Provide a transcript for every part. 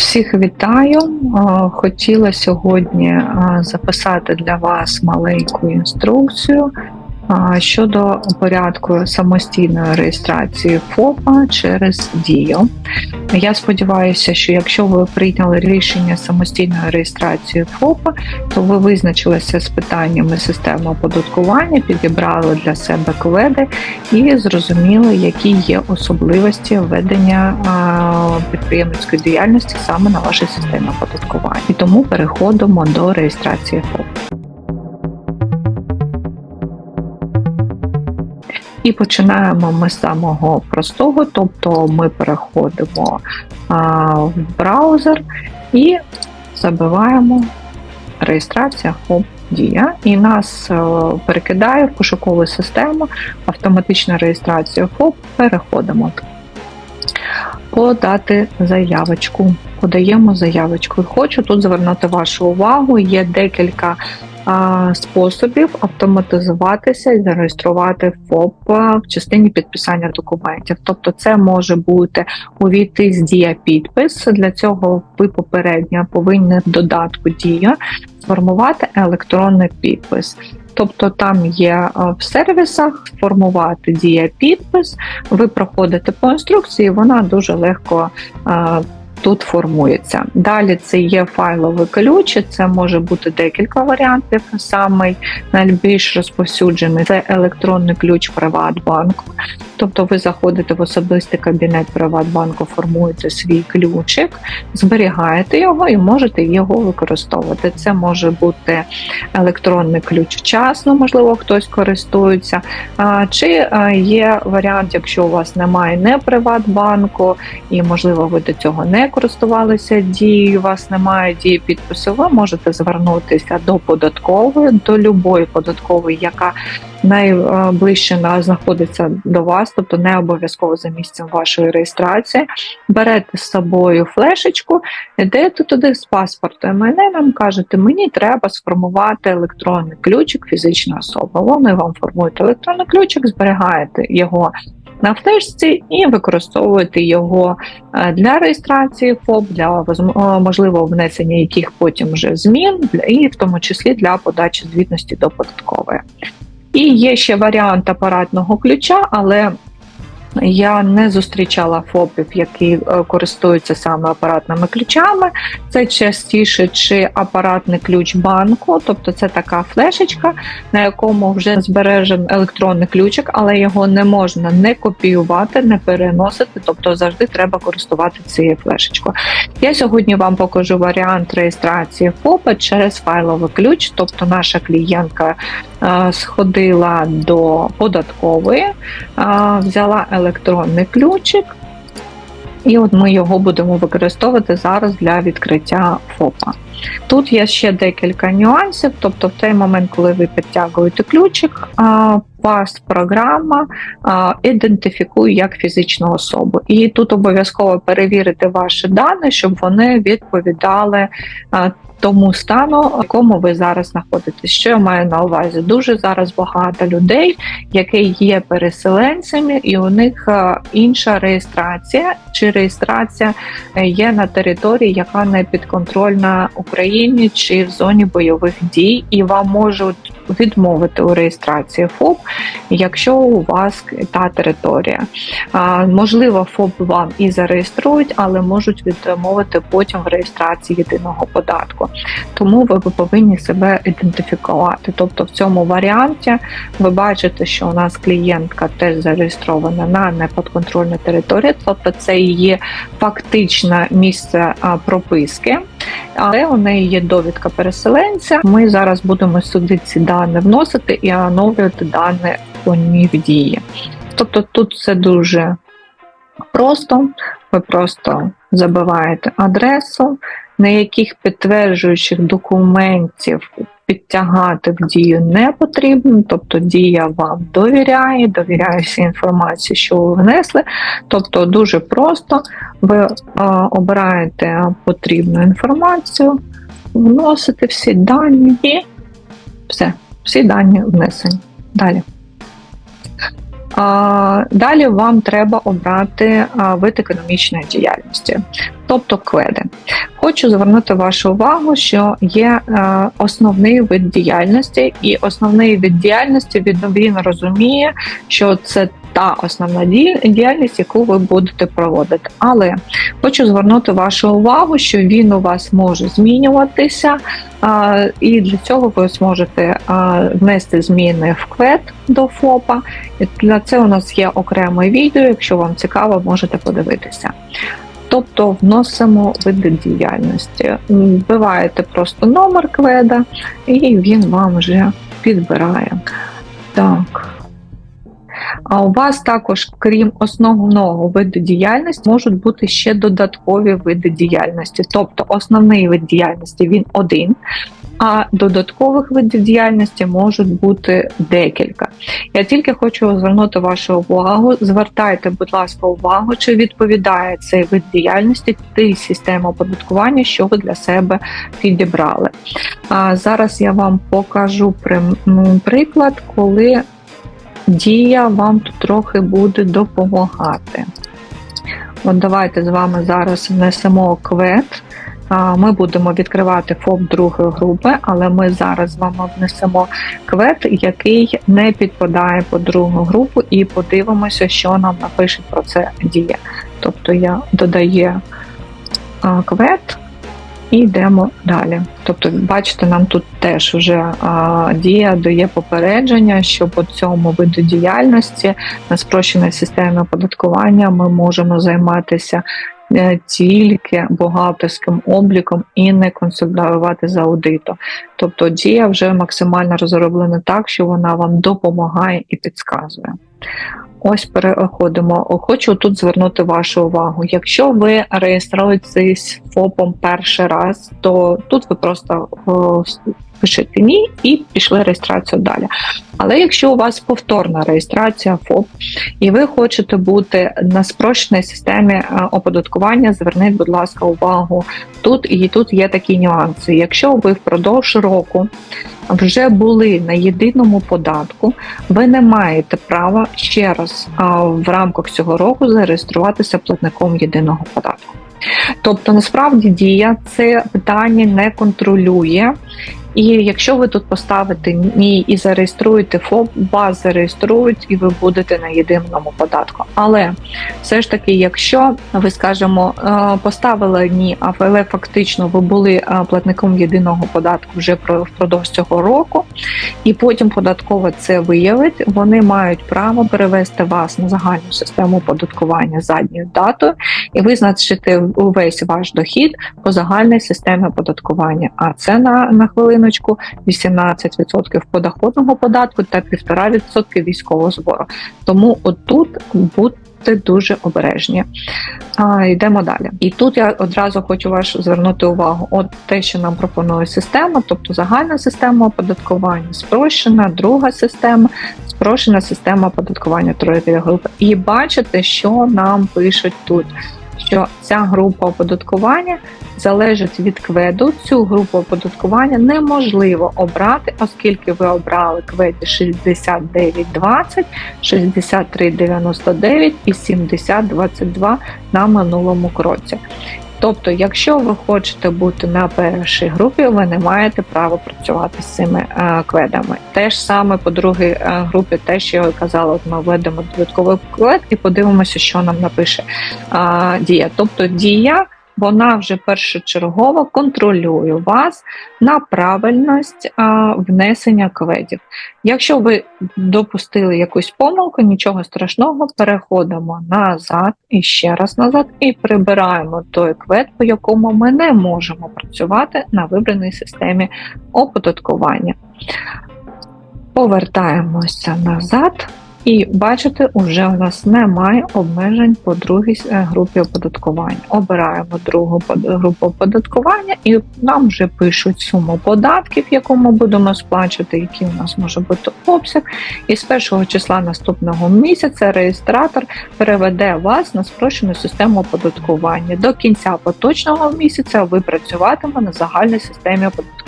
Всіх вітаю. Хотіла сьогодні записати для вас маленьку інструкцію щодо порядку самостійної реєстрації ФОПа через Дію. Я сподіваюся, що якщо ви прийняли рішення самостійної реєстрації ФОПа, то ви визначилися з питаннями системи оподаткування, підібрали для себе кведи і зрозуміли, які є особливості ведення підприємницької діяльності саме на вашій системі оподаткування. І тому переходимо до реєстрації ФОП. І починаємо ми з самого простого, тобто ми переходимо а, в браузер і забиваємо реєстрація ФОП Дія, і нас е, перекидає в пошукову систему автоматична реєстрація ФОП. Переходимо. Подати заявочку. Подаємо заявочку. Хочу тут звернути вашу увагу. Є декілька а, способів автоматизуватися і зареєструвати ФОП в частині підписання документів. Тобто, це може бути увійти з дія підпис. Для цього ви попередньо повинні в додатку Дія сформувати електронний підпис. Тобто там є в сервісах сформувати дія підпис, ви проходите по інструкції, вона дуже легко тут формується. Далі це є файловий ключ, це може бути декілька варіантів. Самий найбільш розповсюджений це електронний ключ Приватбанку. Тобто ви заходите в особистий кабінет Приватбанку, формуєте свій ключик, зберігаєте його і можете його використовувати. Це може бути електронний ключ вчасно, можливо, хтось користується. Чи є варіант, якщо у вас немає не Приватбанку, і можливо ви до цього не користувалися дією, у вас немає дії підпису, ви можете звернутися до податкової, до любої податкової, яка найближче на- знаходиться до вас, тобто не обов'язково за місцем вашої реєстрації. Берете з собою флешечку, йдете туди з паспортом МНН, кажете, мені треба сформувати електронний ключик фізичної особи. Вони вам формують електронний ключик, зберігаєте його на флешці і використовуєте його е, для реєстрації ФОП, для е, можливо внесення яких потім вже змін, і в тому числі для подачі звітності до податкової. І є ще варіант апаратного ключа, але я не зустрічала ФОПів, які е, користуються саме апаратними ключами. Це частіше чи апаратний ключ банку, тобто це така флешечка, на якому вже збережен електронний ключик, але його не можна не копіювати, не переносити, тобто завжди треба користувати цією флешечкою. Я сьогодні вам покажу варіант реєстрації ФОПа через файловий ключ, тобто наша клієнтка е, сходила до податкової, е, взяла електронний ключик. І от ми його будемо використовувати зараз для відкриття ФОПа. Тут є ще декілька нюансів. Тобто, в той момент, коли ви підтягуєте ключик, вас програма ідентифікує як фізичну особу. І тут обов'язково перевірити ваші дані, щоб вони відповідали тому стану, в якому ви зараз знаходитесь. Що я маю на увазі? Дуже зараз багато людей, які є переселенцями, і у них е, інша реєстрація чи реєстрація е, є на території, яка не підконтрольна Україні чи в зоні бойових дій, і вам можуть відмовити у реєстрації ФОП, якщо у вас та територія. Можливо, ФОП вам і зареєструють, але можуть відмовити потім в реєстрації єдиного податку. Тому ви повинні себе ідентифікувати. Тобто, в цьому варіанті ви бачите, що у нас клієнтка теж зареєстрована на неподконтрольній території, тобто це її фактичне місце прописки. Але у неї є довідка переселенця. Ми зараз будемо сюди ці дані вносити і оновлювати дані по в дії. Тобто тут все дуже просто. Ви просто забиваєте адресу, на яких підтверджуючих документів підтягати в дію не потрібно, тобто дія вам довіряє, довіряє всі інформації, що ви внесли. Тобто дуже просто ви а, обираєте потрібну інформацію, вносите всі дані все, всі дані внесені. Далі. Далі вам треба обрати вид економічної діяльності. Тобто кведи. Хочу звернути вашу увагу, що є е, основний вид діяльності, і основний вид діяльності він, розуміє, що це та основна діяльність, яку ви будете проводити. Але хочу звернути вашу увагу, що він у вас може змінюватися, а, і для цього ви зможете а, внести зміни в квет до ФОПа. Для це у нас є окреме відео. Якщо вам цікаво, можете подивитися. Тобто вносимо види діяльності, вбиваєте просто номер кведа, і він вам вже підбирає. Так. А у вас також, крім основного виду діяльності, можуть бути ще додаткові види діяльності. Тобто основний вид діяльності він один, а додаткових видів діяльності можуть бути декілька. Я тільки хочу звернути вашу увагу. Звертайте, будь ласка, увагу, чи відповідає цей вид діяльності тій системі оподаткування, що ви для себе підібрали. А зараз я вам покажу приклад, коли дія вам тут трохи буде допомагати. От давайте з вами зараз внесемо квет. Ми будемо відкривати ФОП другої групи, але ми зараз з вами внесемо квет, який не підпадає по другу групу, і подивимося, що нам напише про це дія. Тобто я додаю квет і йдемо далі. Тобто, бачите, нам тут теж вже дія дає попередження, що по цьому виду діяльності на спрощеній системі оподаткування ми можемо займатися тільки бухгалтерським обліком і не консультувати за аудитом. Тобто дія вже максимально розроблена так, що вона вам допомагає і підказує. Ось переходимо. Хочу тут звернути вашу увагу. Якщо ви реєструєтесь ФОПом перший раз, то тут ви просто о, пишете ні і пішли реєстрацію далі. Але якщо у вас повторна реєстрація ФОП і ви хочете бути на спрощеній системі е, оподаткування, зверніть, будь ласка, увагу тут і тут є такі нюанси. Якщо ви впродовж року вже були на єдиному податку, ви не маєте права ще раз в рамках цього року зареєструватися платником єдиного податку. Тобто, насправді дія це питання не контролює. І якщо ви тут поставите ні і зареєструєте ФОП, вас зареєструють і ви будете на єдиному податку. Але все ж таки, якщо ви скажімо, е, поставили ні, але фактично ви були е, платником єдиного податку вже про- впродовж цього року, і потім податково це виявить, вони мають право перевести вас на загальну систему оподаткування задньою датою і визначити увесь ваш дохід по загальній системі оподаткування. А це на, на хвилиночку 18% подоходного податку та 1,5% військового збору. Тому отут будьте дуже обережні. А, йдемо далі. І тут я одразу хочу ваш звернути увагу. От те, що нам пропонує система, тобто загальна система оподаткування, спрощена, друга система, спрощена система оподаткування третьої групи. І бачите, що нам пишуть тут. Що ця група оподаткування залежить від кведу. Цю групу оподаткування неможливо обрати, оскільки ви обрали кведі 6920, 6399 і 7022 на минулому кроці. Тобто, якщо ви хочете бути на першій групі, ви не маєте права працювати з цими е, кведами. Те ж саме по другій е, групі, те, що я казала, от ми введемо додатковий квед і подивимося, що нам напише е, дія. Тобто дія вона вже першочергово контролює вас на правильність а, внесення кведів. Якщо ви допустили якусь помилку, нічого страшного, переходимо назад і ще раз назад, і прибираємо той квед, по якому ми не можемо працювати на вибраній системі оподаткування. Повертаємося назад. І бачите, уже у нас немає обмежень по другій е, групі оподаткування. Обираємо другу групу оподаткування, і нам вже пишуть суму податків, яку ми будемо сплачувати, який у нас може бути обсяг. І з першого числа наступного місяця реєстратор переведе вас на спрощену систему оподаткування. До кінця поточного місяця ви працюватиме на загальній системі оподаткування.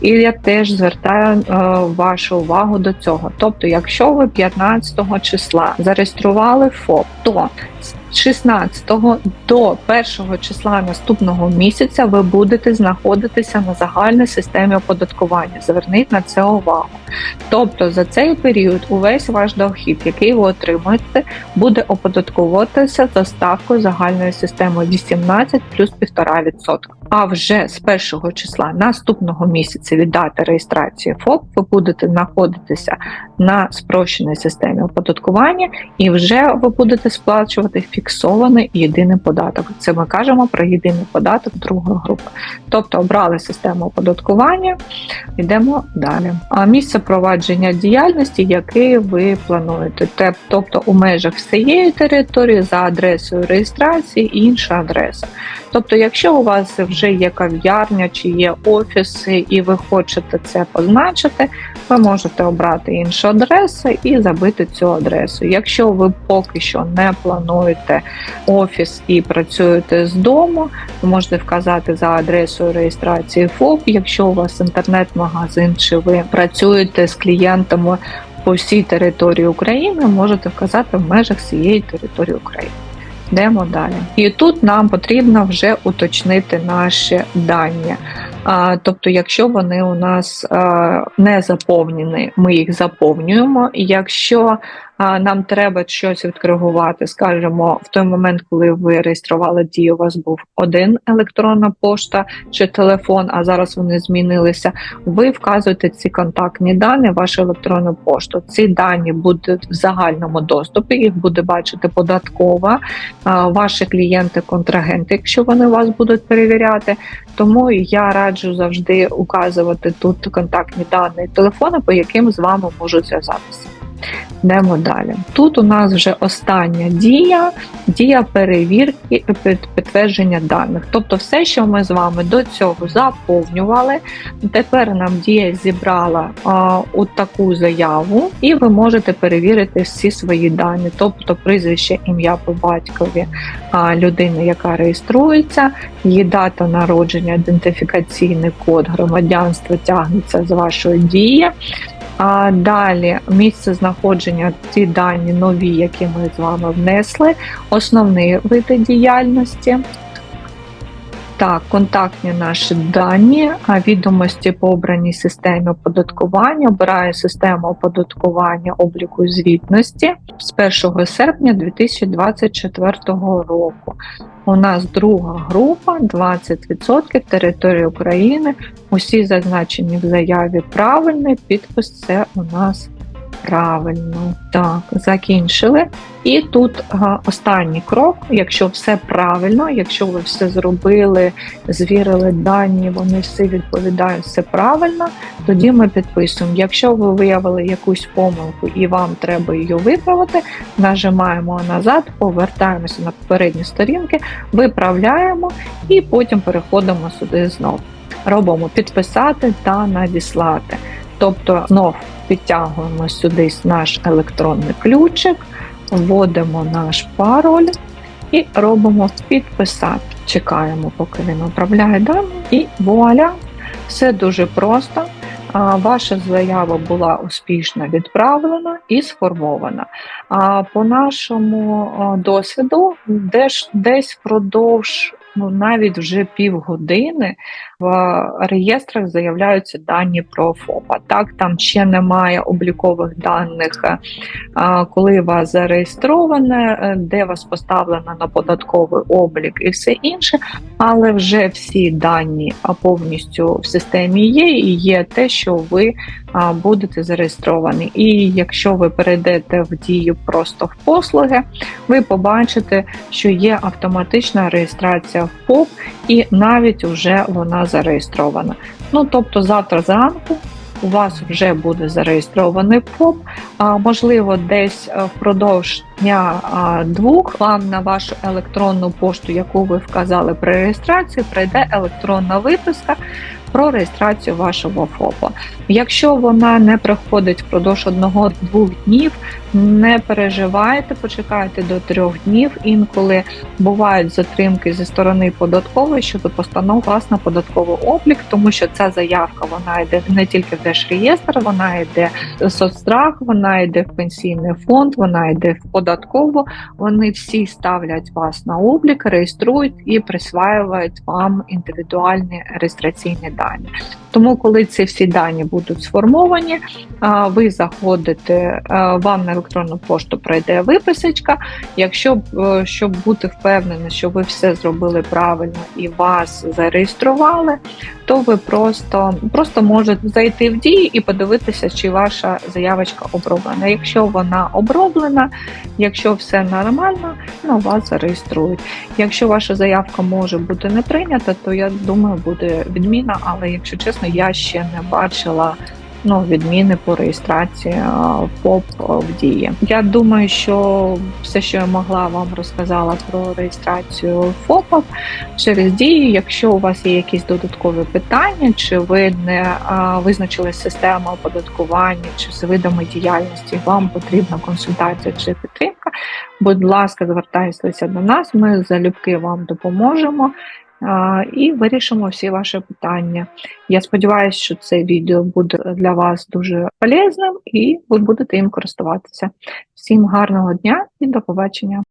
І я теж звертаю е, вашу увагу до цього. Тобто, якщо ви 15 числа зареєстрували ФОП, то 16 до 1 числа наступного місяця ви будете знаходитися на загальній системі оподаткування. Зверніть на це увагу. Тобто за цей період увесь ваш дохід, який ви отримуєте, буде оподатковуватися за ставкою загальної системи 18 плюс 1,5%. А вже з 1 числа наступного місяця від дати реєстрації ФОП ви будете знаходитися на спрощеній системі оподаткування, і вже ви будете сплачувати фіксований єдиний податок. Це ми кажемо про єдиний податок другої групи. Тобто обрали систему оподаткування, йдемо далі. А місце провадження діяльності, яке ви плануєте, тобто у межах всієї території за адресою реєстрації інша адреса. Тобто, якщо у вас вже є кав'ярня чи є офіси, і ви хочете це позначити, ви можете обрати іншу адресу і забити цю адресу. Якщо ви поки що не плануєте офіс і працюєте з дому, ви можете вказати за адресою реєстрації ФОП. Якщо у вас інтернет-магазин, чи ви працюєте з клієнтами по всій території України, можете вказати в межах всієї території України. Йдемо далі. І тут нам потрібно вже уточнити наші дані. Тобто, якщо вони у нас не заповнені, ми їх заповнюємо. Якщо нам треба щось відкоригувати, скажімо, в той момент, коли ви реєстрували дію, у вас був один електронна пошта чи телефон, а зараз вони змінилися. Ви вказуєте ці контактні дані, вашу електронну пошту. Ці дані будуть в загальному доступі, їх буде бачити податкова, ваші клієнти-контрагенти, якщо вони вас будуть перевіряти. Тому я раджу завжди указувати тут контактні дані телефони, по яким з вами можуть зв'язатися. Йдемо далі. Тут у нас вже остання дія, дія перевірки підтвердження даних. Тобто, все, що ми з вами до цього заповнювали, тепер нам дія зібрала а, от таку заяву, і ви можете перевірити всі свої дані, тобто прізвище, ім'я по батькові а, людини, яка реєструється, її дата народження, ідентифікаційний код громадянства тягнеться з вашої дії. А далі місце знаходження ці дані нові, які ми з вами внесли, основні види діяльності. Так, контактні наші дані, відомості по обраній системі оподаткування. Обираю систему оподаткування обліку звітності з 1 серпня 2024 року. У нас друга група 20% території України. Усі зазначені в заяві правильний, підпис це у нас Правильно, так, закінчили. І тут ага, останній крок, якщо все правильно, якщо ви все зробили, звірили дані, вони все відповідають, все правильно, тоді ми підписуємо. Якщо ви виявили якусь помилку і вам треба її виправити, нажимаємо назад, повертаємося на попередні сторінки, виправляємо і потім переходимо сюди знову. Робимо підписати та надіслати. Тобто знов підтягуємо сюди наш електронний ключик, вводимо наш пароль і робимо підписати. Чекаємо, поки він управляє дані, і вуаля! Все дуже просто. Ваша заява була успішно відправлена і сформована. А по нашому досвіду, десь впродовж ну навіть вже півгодини в реєстрах заявляються дані про ФОПа. Так, там ще немає облікових даних, е, коли вас зареєстроване, е, де вас поставлено на податковий облік і все інше, але вже всі дані повністю в системі є, і є те, що ви будете зареєстровані. І якщо ви перейдете в дію просто в послуги, ви побачите, що є автоматична реєстрація в ПОП, і навіть вже вона зареєстрована. Ну тобто, завтра зранку. У вас вже буде зареєстрований ФОП, а, можливо, десь е, впродовж дня двох вам на вашу електронну пошту, яку ви вказали при реєстрації, прийде електронна виписка про реєстрацію вашого ФОПа. Якщо вона не приходить впродовж одного-двох днів, не переживайте, почекайте до трьох днів. Інколи бувають затримки зі сторони податкової щодо постанов вас на податковий облік, тому що ця заявка вона йде не тільки в держреєстр, вона йде в соцстрах, вона йде в пенсійний фонд, вона йде в податкову, вони всі ставлять вас на облік, реєструють і присваюють вам індивідуальні реєстраційні дані. Тому, коли ці всі дані будуть сформовані, ви заходите, вам на електронну пошту прийде виписочка. Якщо е, щоб бути впевнені, що ви все зробили правильно і вас зареєстрували, то ви просто, просто можете зайти в дії і подивитися, чи ваша заявочка оброблена. Якщо вона оброблена, якщо все нормально, ну вас зареєструють. Якщо ваша заявка може бути не прийнята, то я думаю, буде відміна. Але якщо чесно, я ще не бачила. Ну, відміни по реєстрації ФОП в дії. Я думаю, що все, що я могла вам розказала про реєстрацію ФОПа через дії. Якщо у вас є якісь додаткові питання, чи ви не визначили систему оподаткування, чи з видами діяльності, вам потрібна консультація чи підтримка. Будь ласка, звертайтеся до нас. Ми залюбки вам допоможемо і вирішимо всі ваші питання. Я сподіваюся, що це відео буде для вас дуже полезним і ви будете їм користуватися. Всім гарного дня і до побачення!